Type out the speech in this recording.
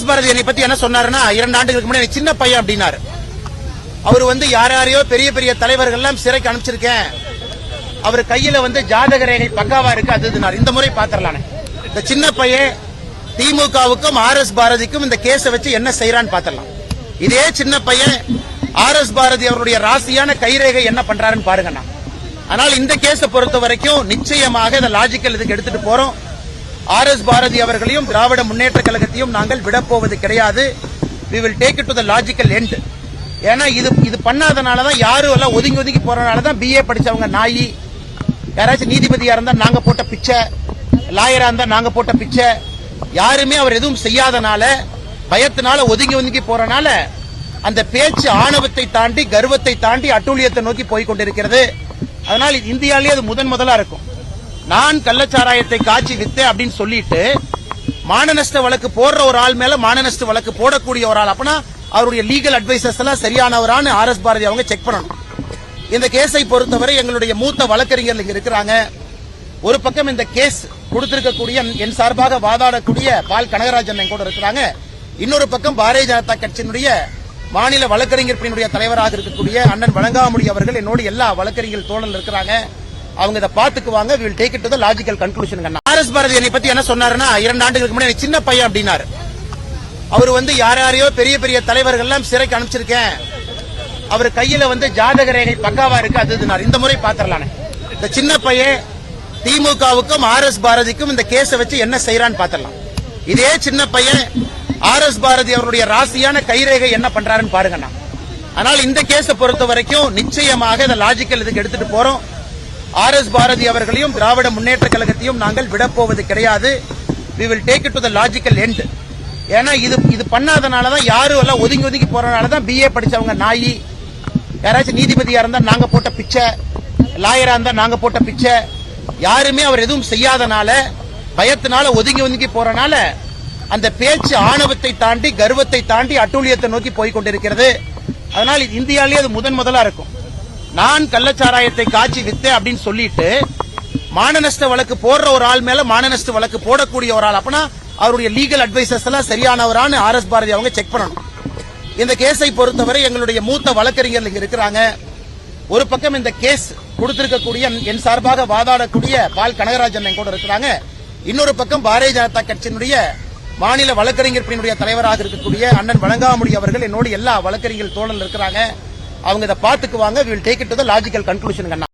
S Bharathi என்னை பத்தி என்ன சொன்னாருன்னா இரண்டு ஆண்டுகளுக்கு முன்னாடி சின்ன பையன் அப்படின்னாரு. அவர் வந்து யார் யாரையோ பெரிய பெரிய தலைவர்கள் எல்லாம் சிறைக்கு அனுப்பிச்சிருக்கேன். அவர் கையில வந்து ஜாதக ரேகை பக்காவா இருக்கு அது இந்த முறை பாத்திரலானே இந்த சின்ன பையன் திமுகவுக்கும் ஆர் எஸ் பாரதிக்கும் இந்த கேஸை வச்சு என்ன செய்யறான்னு பாத்திரலாம். இதே சின்ன பையன் ஆர் எஸ் பாரதி அவருடைய ராசியான கைரேகை என்ன பண்றாருன்னு பாருங்கண்ணா. ஆனால் இந்த கேஸை பொறுத்த வரைக்கும் நிச்சயமாக இந்த லாஜிக்கல் இதுக்கு எடுத்துட்டு போறோம். ஆர் எஸ் பாரதி அவர்களையும் திராவிட முன்னேற்ற கழகத்தையும் நாங்கள் விடப்போவது கிடையாது. We will take it to the logical end ஏன்னா இது இது பண்ணாதனால தான் யாரும் எல்லாம் ஒதுங்கி ஒதுங்கி போறதுனால தான் பிஏ படிச்சவங்க நாயி. யாராச்சும் நீதிபதியா இருந்தா நாங்க போட்ட பிச்சை. லாயரா இருந்தா நாங்க போட்ட பிச்சை. யாருமே அவர் எதுவும் செய்யாதனால பயத்தினால ஒதுங்கி ஒதுங்கி போறனால அந்த பேச்சு ஆணவத்தை தாண்டி கர்வத்தை தாண்டி அட்டூழியத்தை நோக்கி போய் கொண்டிருக்கிறது. அதனால் இது இந்தியாவிலேயே அது முதன் முதலா இருக்கும். நான் கள்ளச்சாராயத்தை காய்ச்சி வித்தேன் அப்படின்னு சொல்லிட்டு மானநஷ்ட வழக்கு போடுற ஒரு ஆள் மேல மானநஷ்ட வழக்கு போடக்கூடிய ஒரு ஆள். அப்பனா அவருடைய லீகல் அட்வைசர்ஸ் எல்லாம் சரியானவரான்னு ஆர் எஸ் பாரதி அவங்க செக் பண்ணணும். இந்த கேஸை பொறுத்தவரை எங்களுடைய மூத்த வழக்கறிஞர்கள் இங்க இருக்கிறாங்க. ஒரு பக்கம் இந்த கேஸ் கொடுத்திருக்கக்கூடிய என் சார்பாக வாதாடக்கூடிய பால் கனகராஜன் என் கூட இருக்கிறாங்க. இன்னொரு பக்கம் பாரதிய ஜனதா கட்சியினுடைய மாநில வழக்கறிஞர் பிரிவினுடைய தலைவராக இருக்கக்கூடிய அண்ணன் வழங்காமுடி அவர்கள் என்னோடு எல்லா வழக்கறிஞர் தோழல் இருக்கிறாங்க. அவங்க இதை பாத்துக்குவாங்க will take it to the logical conclusion R S Bharathi என்னை பத்தி என்ன சொன்னாருன்னா இரண்டு ஆண்டுகளுக்கு முன்னாடி சின்ன பையன் அப்படின்னாரு. அவர் வந்து யார் யாரையோ பெரிய பெரிய தலைவர்கள் எல்லாம் சிறைக்கு அனுப்பிச்சிருக்கேன். அவர் கையில வந்து ஜாதக ரேகை பக்காவா இருக்கு அது இந்த முறை பாத்திரலானே இந்த சின்ன பையன் திமுகவுக்கும் ஆர் எஸ் பாரதிக்கும் இந்த கேஸை வச்சு என்ன செய்யறான்னு பாத்திரலாம் இதே சின்ன பையன் ஆர் எஸ் பாரதி அவருடைய ராசியான கைரேகை என்ன பண்றாருன்னு பாருங்கண்ணா. ஆனால் இந்த கேஸை பொறுத்த வரைக்கும் நிச்சயமாக இந்த லாஜிக்கல் இதுக்கு எடுத்துட்டு போறோம். ஆர் எஸ் பாரதி அவர்களையும் திராவிட முன்னேற்ற கழகத்தையும் நாங்கள் விடப்போவது கிடையாது. We will take it to the logical end ஏன்னா இது இது பண்ணாதனால தான் யாரும் எல்லாம் ஒதுங்கி ஒதுங்கி போறதுனால தான் பிஏ படிச்சவங்க நாயி. யாராச்சும் நீதிபதியா இருந்தா நாங்க போட்ட பிச்சை லாயரா இருந்தா நாங்க போட்ட பிச்சை. யாருமே அவர் எதுவும் செய்யாதனால பயத்தினால ஒதுங்கி ஒதுங்கி போறனால அந்த பேச்சு ஆணவத்தை தாண்டி கர்வத்தை தாண்டி அட்டூழியத்தை நோக்கி போய் கொண்டிருக்கிறது. அதனால் இந்தியாலேயே இந்தியாவிலேயே அது முதன் முதலா இருக்கும். நான் கள்ளச்சாராயத்தை காய்ச்சி வித்தேன் அப்படின்னு சொல்லிட்டு மானநஷ்ட வழக்கு போடுற ஒரு ஆள் மேல மானநஷ்ட வழக்கு போடக்கூடிய ஒரு ஆள். அப்பனா அவருடைய லீகல் அட்வைசர்ஸ் எல்லாம் சரியானவரான்னு ஆர் எஸ் பாரதி அவங்க செக் பண்ணணும். இந்த கேஸை பொறுத்தவரை எங்களுடைய மூத்த வழக்கறிஞர்கள் இங்க இருக்கிறாங்க. ஒரு பக்கம் இந்த கேஸ் கொடுத்திருக்கக்கூடிய என் சார்பாக வாதாடக்கூடிய பால் கனகராஜன் என் கூட இருக்கிறாங்க. இன்னொரு பக்கம் பாரதிய ஜனதா கட்சியினுடைய மாநில வழக்கறிஞர் பிரிவினுடைய தலைவராக இருக்கக்கூடிய அண்ணன் வழங்காமுடி அவர்கள் என்னோடு எல்லா வழக்கறிஞர் தோழல் இருக்கிறாங்க. அவங்க இதை பாத்துக்குவாங்க will take it to the logical conclusion